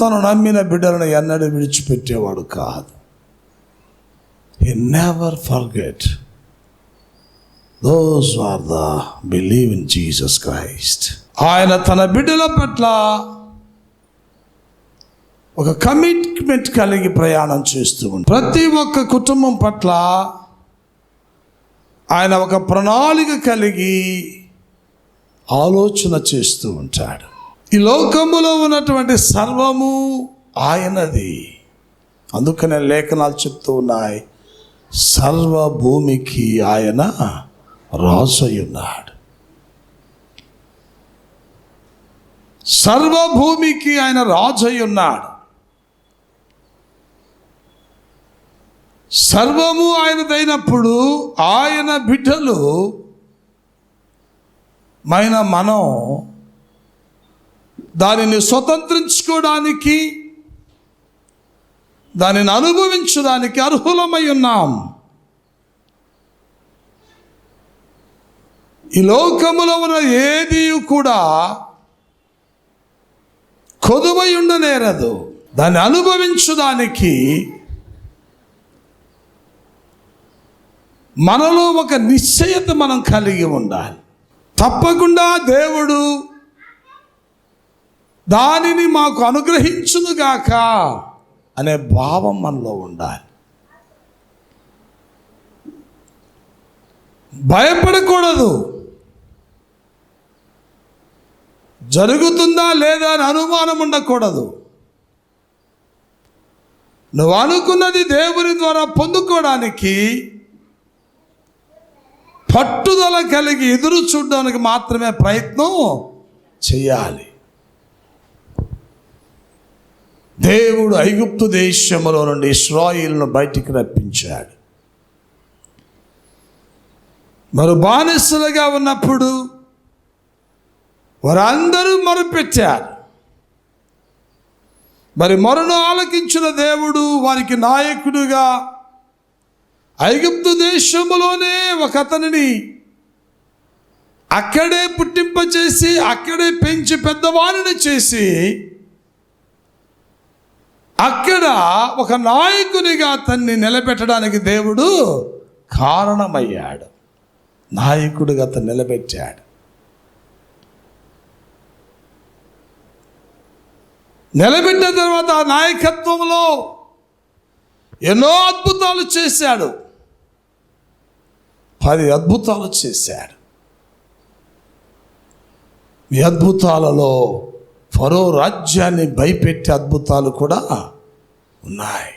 తను నమ్మిన బిడ్డలను ఎన్నడూ విడిచిపెట్టేవాడు కాదు. He never forget those are the believe in Jesus Christ ఆయన తన బిడ్డల పట్ల ఒక కమిట్మెంట్ కలిగి ప్రయాణం చేస్తూ ఉంటాడు ప్రతి ఒక్క కుటుంబం పట్ల ఆయన ఒక ప్రణాళిక కలిగి ఆలోచన చేస్తూ ఉంటాడు. ఈ లోకములో ఉన్నటువంటి సర్వము ఆయనది. అందుకనే లేఖనాలు చెప్తూ ఉన్నాయి సర్వభూమికి ఆయన రాజు ఉన్నాడు సర్వభూమికి ఆయన రాజు ఉన్నాడు సర్వము ఆయనదైనప్పుడు ఆయన బిడ్డలు మైన మనం దానిని స్వతంత్రించుకోవడానికి దానిని అనుభవించడానికి అర్హులమై ఉన్నాం. ఈ లోకములో ఉన్న ఏది కూడా కొదువై ఉండనేరదు. దాన్ని అనుభవించడానికి మనలో ఒక నిశ్చయత మనం కలిగి ఉండాలి. తప్పకుండా దేవుడు దానిని మాకు అనుగ్రహించునుగాక అనే భావం మనలో ఉండాలి. భయపడకూడదు. జరుగుతుందా లేదా అని అనుమానం ఉండకూడదు. నువ్వు అనుకున్నది దేవుని ద్వారా పొందుకోవడానికి పట్టుదల కలిగి ఎదురు చూడడానికి మాత్రమే ప్రయత్నం చేయాలి. దేవుడు ఐగుప్తు దేశంలో నుండి ఇస్రాయిల్ను బయటికి రప్పించాడు. మరి బానిసలుగా ఉన్నప్పుడు వారందరూ మొరపెట్టారు. మరి మొరను ఆలకించిన దేవుడు వారికి నాయకుడుగా ఐగుప్తు దేశంలోనే ఒక అతనిని అక్కడే పుట్టింపచేసి అక్కడే పెంచి పెద్దవారిని చేసి అక్కడ ఒక నాయకునిగా అతన్ని నిలబెట్టడానికి దేవుడు కారణమయ్యాడు. నాయకుడిగా అతను నిలబెట్టాడు. నిలబెట్టిన తర్వాత ఆ నాయకత్వంలో ఎన్నో అద్భుతాలు చేశాడు. పది అద్భుతాలు చేశాడు. ఈ అద్భుతాలలో ఫరో రాజ్యాన్ని భయపెట్టే అద్భుతాలు కూడా ఉన్నాయి.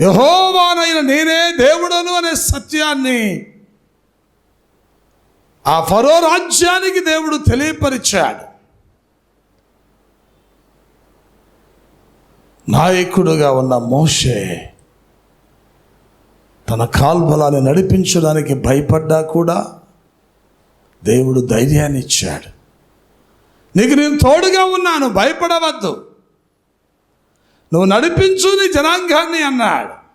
యహోవానైన నేనే దేవుడను అనే సత్యాన్ని ఆ ఫరో రాజ్యానికి దేవుడు తెలియపరిచాడు. నాయకుడుగా ఉన్న మోషే తన కాల్బలాన్ని నడిపించడానికి భయపడ్డా కూడా దేవుడు ధైర్యాన్ని ఇచ్చాడు. నీకు నేను తోడుగా ఉన్నాను భయపడవద్దు. నువ్వు నడిపించు నీ జనాంగాన్ని అన్నాడు.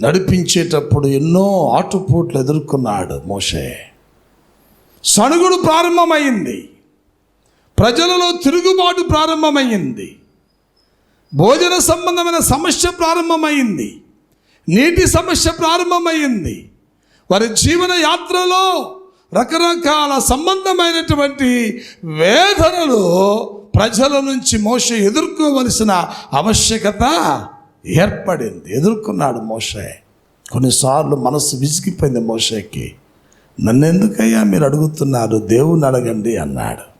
నడిపించేటప్పుడు ఎన్నో ఆటుపోట్లు ఎదుర్కొన్నాడు మోషే. సణుగుడు ప్రారంభమైంది. ప్రజలలో తిరుగుబాటు ప్రారంభమైంది. భోజన సంబంధమైన సమస్య ప్రారంభమైంది. నీటి సమస్య ప్రారంభమైంది. వారి జీవన యాత్రలో రకరకాల సంబంధమైనటువంటి వేదనలు ప్రజల నుంచి మోస ఎదుర్కోవలసిన ఆవశ్యకత ఏర్పడింది. ఎదుర్కొన్నాడు మోషే. కొన్నిసార్లు మనసు విసిగిపోయింది మోషేకి. నన్నెందుకయ్యా మీరు అడుగుతున్నారు? దేవుని అడగండి అన్నాడు.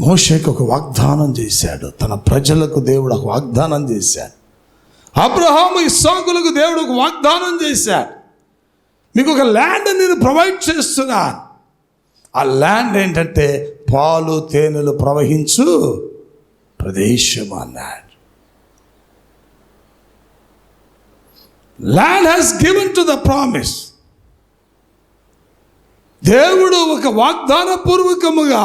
మోషేకి ఒక వాగ్దానం చేశాడు. తన ప్రజలకు దేవుడు ఒక వాగ్దానం చేశాడు. అబ్రహాము ఇస్సాకులకు దేవుడు ఒక వాగ్దానం చేశాడు. మీకు ఒక ల్యాండ్ నేను ప్రొవైడ్ చేస్తున్నా ఆ ల్యాండ్ ఏంటంటే పాలు తేనెలు ప్రవహించు ప్రదేశం అన్నాడు. Land has given to the promise దేవుడు ఒక వాగ్దాన పూర్వకముగా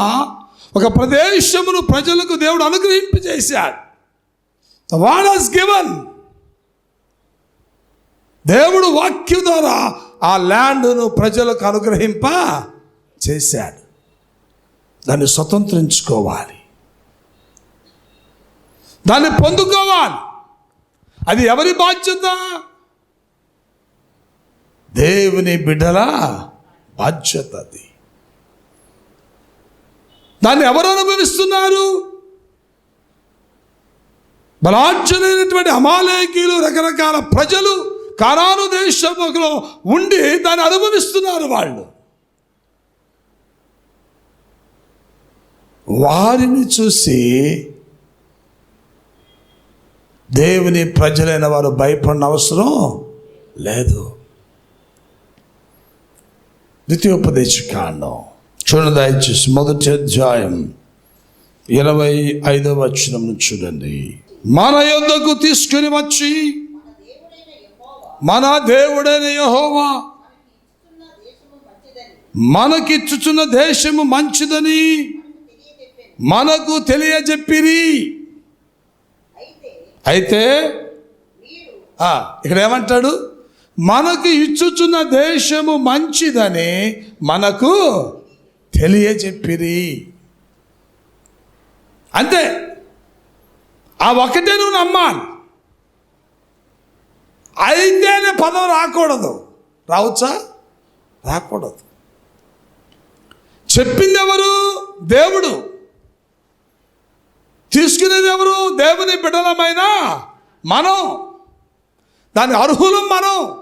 ఒక ప్రదేశమును ప్రజలకు దేవుడు అనుగ్రహింపజేశాడు. వాడ్ హాస్ గివన్ దేవుడు వాక్యం ద్వారా ఆ ల్యాండ్ను ప్రజలకు అనుగ్రహింప చేశాడు. దాన్ని స్వతంత్రించుకోవాలి. దాన్ని పొందుకోవాలి. అది ఎవరి బాధ్యత? దేవుని బిడ్డల బాధ్యత అది దాన్ని ఎవరు అనుభవిస్తున్నారు? బలాఢ్యులైనటువంటి అమాలయకీలు రకరకాల ప్రజలు కరాను దేశంలో ఉండి దాన్ని అనుభవిస్తున్నారు వాళ్ళు. వారిని చూసి దేవుని ప్రజలైన వారు భయపడిన అవసరం లేదు. ద్వితీయోపదేశ కాండం. చూడండి దయచేసి మొదటి అధ్యాయం ఇరవై ఐదవ వచనం చూడండి. మన యొద్దకు తీసుకుని వచ్చి మన దేవుడైన యహోవా మనకిచ్చుచున్న దేశము మంచిదని మనకు తెలియజెప్పిరి. అయితే ఇక్కడ ఏమంటాడు? మనకు ఇచ్చుచున్న దేశము మంచిదని మనకు తెలియజెప్పిరి. అంతే. ఆ ఒకటే నువ్వు నమ్మాలి. అయితేనే పదం రాకూడదు. రావచ్చా? రాకూడదు. చెప్పింది ఎవరు దేవుడు. తీసుకునేది ఎవరు దేవుని బిడ్డలమైన మనం. దాని అర్హులం మనం.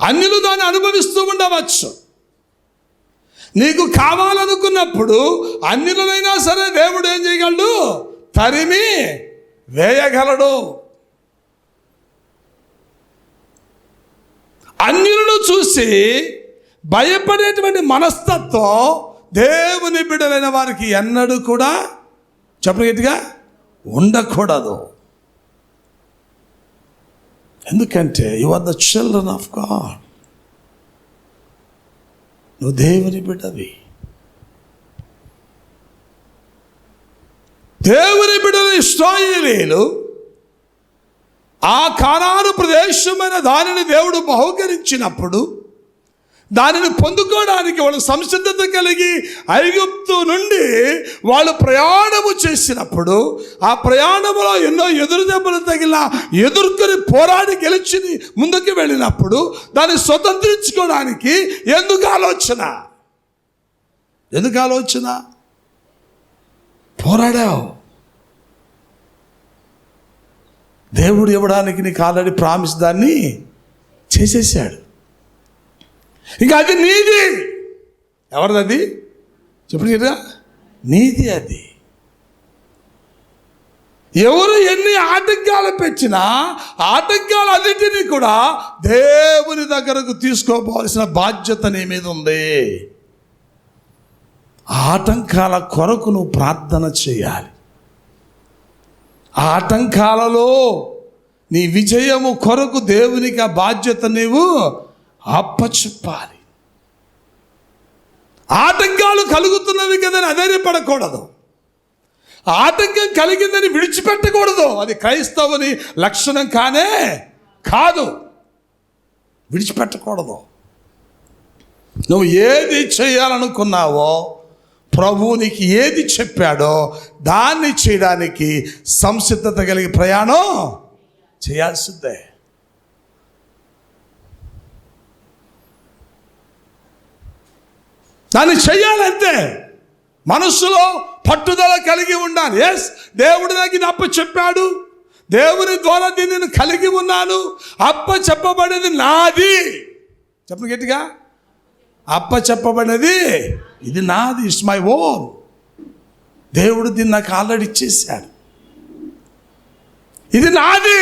అన్యులు దాన్ని అనుభవిస్తూ ఉండవచ్చు. నీకు కావాలనుకున్నప్పుడు అన్యులనైనా సరే దేవుడు ఏం చేయగలడు? తరిమి వేయగలడు. అన్యులను చూసి భయపడేటువంటి మనస్తత్వం దేవుని బిడ్డలైన వారికి ఎన్నడూ కూడా చెప్పండి ఉండకూడదు. ఎందుకంటే you are the children of God నువ్వు దేవుని బిడ్డవి దేవుని బిడ్డలు ఇస్రాయేలీలు ఆ కానాను ప్రదేశమైన దానిని దేవుడు బహుకరించినప్పుడు దానిని పొందుకోవడానికి వాళ్ళు సంసిద్ధత కలిగి ఐగుప్తు నుండి వాళ్ళు ప్రయాణము చేసినప్పుడు ఆ ప్రయాణంలో ఎన్నో ఎదురు దెబ్బలు తగిల ఎదుర్కొని పోరాడి గెలిచి ముందుకు వెళ్ళినప్పుడు దాన్ని స్వతంత్రించుకోవడానికి ఎందుకు ఆలోచన? ఎందుకు ఆలోచన? పోరాడావు. దేవుడు ఇవ్వడానికి నీకు ఆల్రెడీ ప్రామిస్ దాన్ని చేసేసాడు ఇంకా అది నీది. ఎవరిది అది చెప్పండి కదా నీది అది. ఎవరు ఎన్ని ఆటంకాలు పెట్టినా ఆటంకాలన్నిటినీ కూడా దేవుని దగ్గరకు తీసుకోపోవాల్సిన బాధ్యత నీ మీద ఉంది. ఆటంకాల కొరకు నువ్వు ప్రార్థన చేయాలి. ఆటంకాలలో నీ విజయము కొరకు దేవునికి ఆ బాధ్యత నీవు అప్పచెప్పాలి. ఆటంకాలు కలుగుతున్నవి కదని అధైర్యపడకూడదు. ఆటంకం కలిగిందని విడిచిపెట్టకూడదు. అది క్రైస్తవుని లక్షణం కానే కాదు. విడిచిపెట్టకూడదు. నువ్వు ఏది చేయాలనుకున్నావో ప్రభువు నీకు ఏది చెప్పాడో దాన్ని చేయడానికి సంసిద్ధత కలిగి ప్రయాణం చేయాల్సిందే. దాన్ని చెయ్యాలంతే మనస్సులో పట్టుదల కలిగి ఉండాలి. ఎస్ దేవుడి దగ్గర అప్ప చెప్పాడు. దేవుని ద్వారా దీన్ని కలిగి ఉన్నాను. అప్ప చెప్పబడేది నాది. చెప్పండి గట్టిగా. అప్ప చెప్పబడినది ఇది నాది ఇట్స్ మై ఓన్ దేవుడు దీన్ని నాకు ఆల్రెడీ ఇచ్చేసాడు ఇది నాది.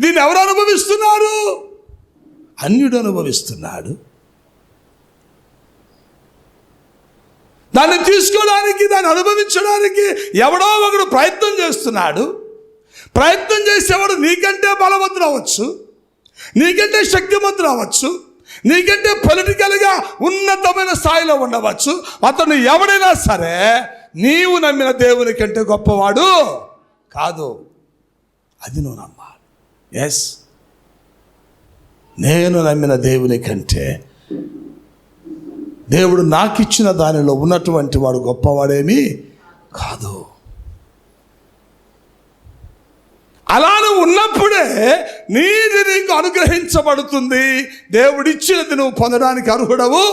దీన్ని ఎవరు అనుభవిస్తున్నారు? అన్యుడు అనుభవిస్తున్నాడు. దాన్ని తీసుకోవడానికి దాన్ని అనుభవించడానికి ఎవడో ఒకడు ప్రయత్నం చేస్తున్నాడు. ప్రయత్నం చేసేవాడు నీకంటే బలవంతుడు అవ్వచ్చు నీకంటే శక్తివంతుడు అవ్వచ్చు నీకంటే పొలిటికల్గా ఉన్నతమైన స్థాయిలో ఉండవచ్చు. అతను ఎవడైనా సరే నీవు నమ్మిన దేవుని కంటే గొప్పవాడు కాదు. అది నువ్వు నమ్మాలి. ఎస్ నేను నమ్మిన దేవుని కంటే దేవుడు నాకు ఇచ్చిన దానిలో ఉన్నటువంటి వాడు గొప్పవాడేమీ కాదు. అలానే ఉన్నప్పుడే నీది నీకు అనుగ్రహించబడుతుంది. దేవుడిచ్చినది నువ్వు పొందడానికి అర్హుడవు.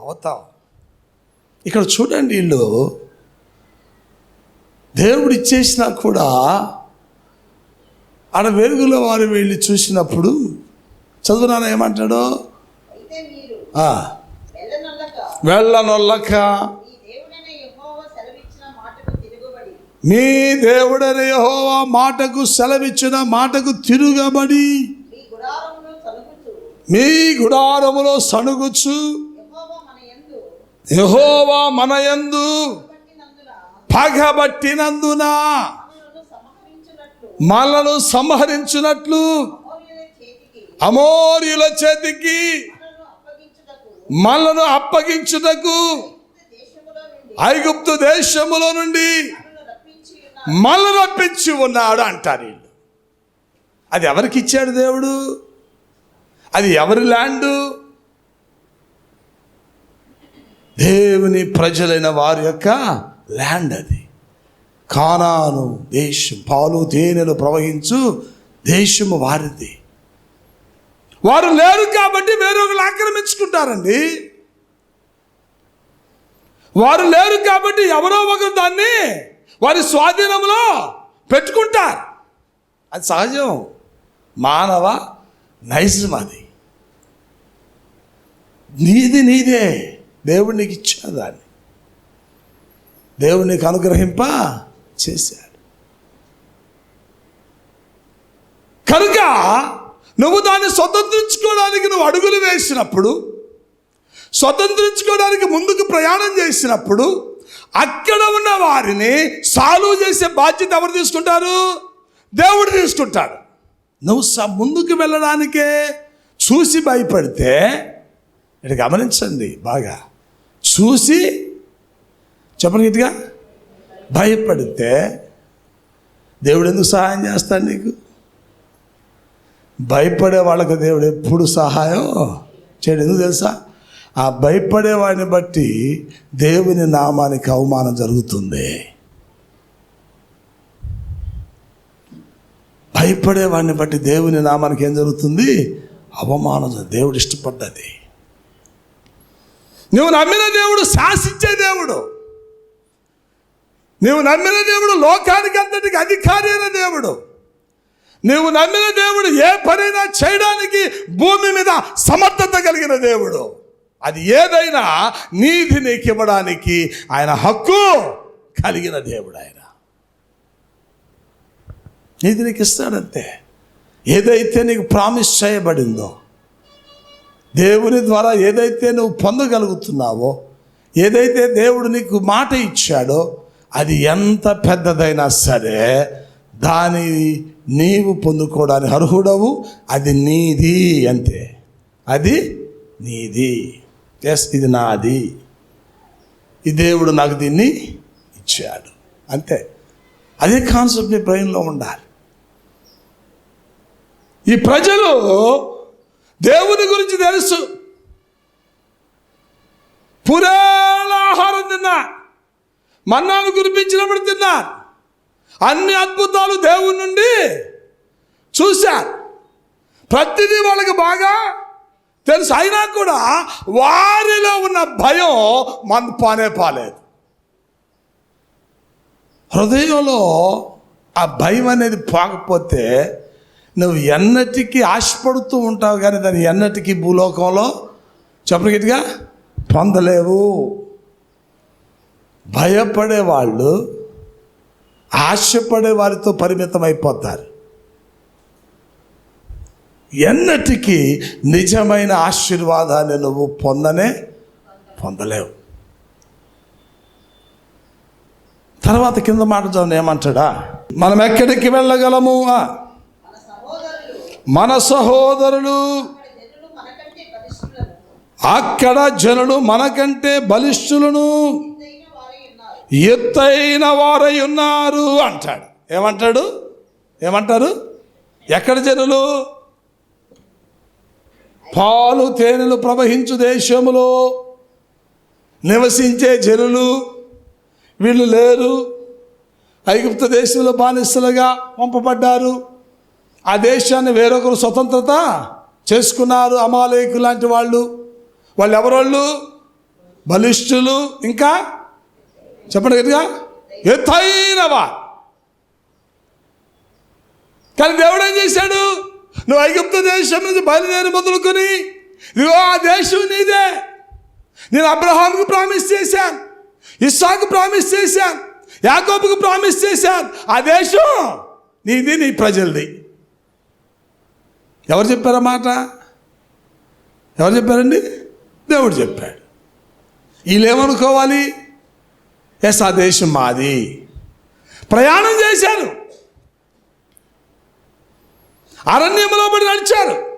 అవుతావు. ఇక్కడ చూడండి వీళ్ళు. దేవుడు ఇచ్చేసినా కూడా ఆడ వెలుగులో వారు వెళ్ళి చూసినప్పుడు చదువునాను ఏమంటాడు? వెళ్ళనొల్లక వెళ్ళనొల్లక ఈ దేవుడైన యెహోవా సెలవిచ్చిన మాటకు తిరుగుబడి మీ దేవుడని యెహోవా మాటకు సెలవిచ్చిన మాటకు తిరుగబడి మీ గుడారములో సణుగుచు. యెహోవా మన యందు. యెహోవా మనయందు పగబట్టినందున. మనను సంహరించినట్లు. అమోరీయుల చేతికి. మనను అప్పగించుటకు. ఐగుప్తు దేశములో నుండి ఐగుప్తు రప్పించి ఉన్నాడు అంటారు వీళ్ళు. అది ఎవరికి ఇచ్చాడు దేవుడు? అది ఎవరి ల్యాండ్? దేవుని ప్రజలైన వారి యొక్క ల్యాండ్ అది. కానాను దేశం పాలు తేనెలు ప్రవహించు దేశము వారిది. వారు లేరు కాబట్టి వేరొకరు ఆక్రమించుకుంటారండి. వారు లేరు కాబట్టి ఎవరో ఒకరు దాన్ని వారి స్వాధీనంలో పెట్టుకుంటారు. అది సహజం. మానవ నైజం అది. నీది నీదే. దేవుడు నీకు ఇచ్చిన దాన్ని దేవుడు నీకు అనుగ్రహింప చేశాడు. కనుక నువ్వు దాన్ని స్వతంత్రించుకోవడానికి నువ్వు అడుగులు వేసినప్పుడు స్వతంత్రించుకోవడానికి ముందుకు ప్రయాణం చేసినప్పుడు అక్కడ ఉన్న వారిని సాల్వ్ చేసే బాధ్యత ఎవరు తీసుకుంటారు? దేవుడు తీసుకుంటాడు. నువ్వు స- ముందుకు వెళ్ళడానికే చూసి భయపడితే ఇక్కడ గమనించండి బాగా. చూసి చెప్పండి గట్టిగా భయపడితే దేవుడు ఎందుకు సహాయం చేస్తాడు నీకు? భయపడే వాళ్ళకి దేవుడు ఎప్పుడు సహాయం చేయడు. ఎందుకు తెలుసా? ఆ భయపడే వాడిని బట్టి దేవుని నామానికి అవమానం జరుగుతుంది. భయపడేవాడిని బట్టి దేవుని నామానికి ఏం జరుగుతుంది? అవమానం దేవుడు ఇష్టపడ్డది. నువ్వు నమ్మిన దేవుడు శాసించే దేవుడు. నువ్వు నమ్మిన దేవుడు లోకానికి అంతటికి అధికారి అయిన దేవుడు. నువ్వు నమ్మిన దేవుడు ఏ పనైనా చేయడానికి భూమి మీద సమర్థత కలిగిన దేవుడు. అది ఏదైనా నీతి నీకు ఇవ్వడానికి ఆయన హక్కు కలిగిన దేవుడు ఆయన. నీతి నీకు ఇస్తాడంతే ఏదైతే నీకు ప్రామిస్ చేయబడిందో దేవుని ద్వారా ఏదైతే నువ్వు పొందగలుగుతున్నావో ఏదైతే దేవుడు నీకు మాట ఇచ్చాడో అది ఎంత పెద్దదైనా సరే దాని నీవు పొందుకోవడానికి అర్హుడవు. అది నీది అంతే అది నీది. ఎస్ ఇది నాది. ఈ దేవుడు నాకు దీన్ని ఇచ్చాడు. అంతే. అదే కాన్సెప్ట్ నీ బ్రెయిన్లో ఉండాలి. ఈ ప్రజలు దేవుని గురించి తెలుసు. పురేల ఆహారం తిన్నారు. మన్నాను కురిపించినప్పుడు తిన్నారు. అన్ని అద్భుతాలు దేవుని నుండి చూశారు. ప్రతిదీ వాళ్ళకి బాగా తెలుసు అయినా కూడా వారిలో ఉన్న భయం మన పానే పాలేదు. హృదయంలో ఆ భయం అనేది పోకపోతే నువ్వు ఎన్నటికీ ఆశపడుతూ ఉంటావు కానీ దాన్ని ఎన్నటికీ భూలోకంలో చెప్పను గట్టిగా పొందలేవు. భయపడే వాళ్ళు ఆశపడే వారితో పరిమితం అయిపోతారు ఎన్నటికీ నిజమైన ఆశీర్వాదాన్ని నువ్వు పొందనే పొందలేవు. తర్వాత కింద మాట చదువు ఏమంటాడా? మనం ఎక్కడికి వెళ్ళగలము? మన సహోదరులు. అక్కడ జనులు మనకంటే బలిష్ఠులను. ఎత్తైన వారై ఉన్నారు అంటాడు. ఏమంటాడు? ఏమంటారు? ఎక్కడ జనులు? పాలు తేనెలు ప్రవహించు దేశములో నివసించే జనులు వీళ్ళు లేరు. ఐగుప్త దేశంలో బానిసలుగా పంపబడ్డారు. ఆ దేశాన్ని వేరొకరు స్వతంత్రత చేసుకున్నారు. అమాలయకు లాంటి వాళ్ళు. వాళ్ళు ఎవరోళ్ళు బలిష్ఠులు. ఇంకా చెప్పండి గట్టిగా. ఎత్తైనవా కానీ దేవుడు ఏం చేశాడు? నువ్వు ఐగుప్త దేశం నుంచి బయలుదేరి మొదలుకొని ఇదిగో ఆ దేశం నీదే. నేను అబ్రహాంకు ప్రామిస్ చేశాను ఇస్సాకు ప్రామిస్ చేశాను యాకోబుకు ప్రామిస్ చేశాను. ఆ దేశం నీది నీ ప్రజలది. ఎవరు చెప్పారు మాట? ఎవరు చెప్పారండి? దేవుడు చెప్పాడు. వీళ్ళేమనుకోవాలి ఎస్ ఆ దేశం మాది. ప్రయాణం చేశారు. అరణ్యంలో పడి నడిచారు.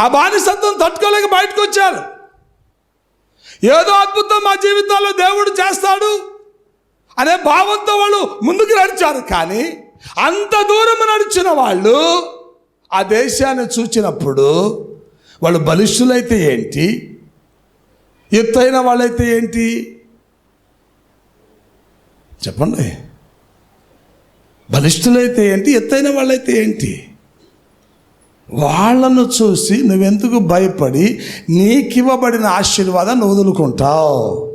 ఆ బానిసత్వం తట్టుకోలేక బయటకు వచ్చారు. ఏదో అద్భుతం మా జీవితాల్లో దేవుడు చేస్తాడు అనే భావంతో వాళ్ళు ముందుకు నడిచారు. కానీ అంత దూరం నడిచిన వాళ్ళు ఆ దేశాన్ని చూచినప్పుడు వాళ్ళు బలిష్ఠులైతే ఏంటి? ఎత్తైన వాళ్ళైతే ఏంటి? చెప్పండి. బలిష్ఠులైతే ఏంటి? ఎత్తైన వాళ్ళైతే ఏంటి? వాళ్ళను చూసి నువ్వెందుకు భయపడి నీకివ్వబడిన ఆశీర్వాదాన్ని వదులుకుంటావు?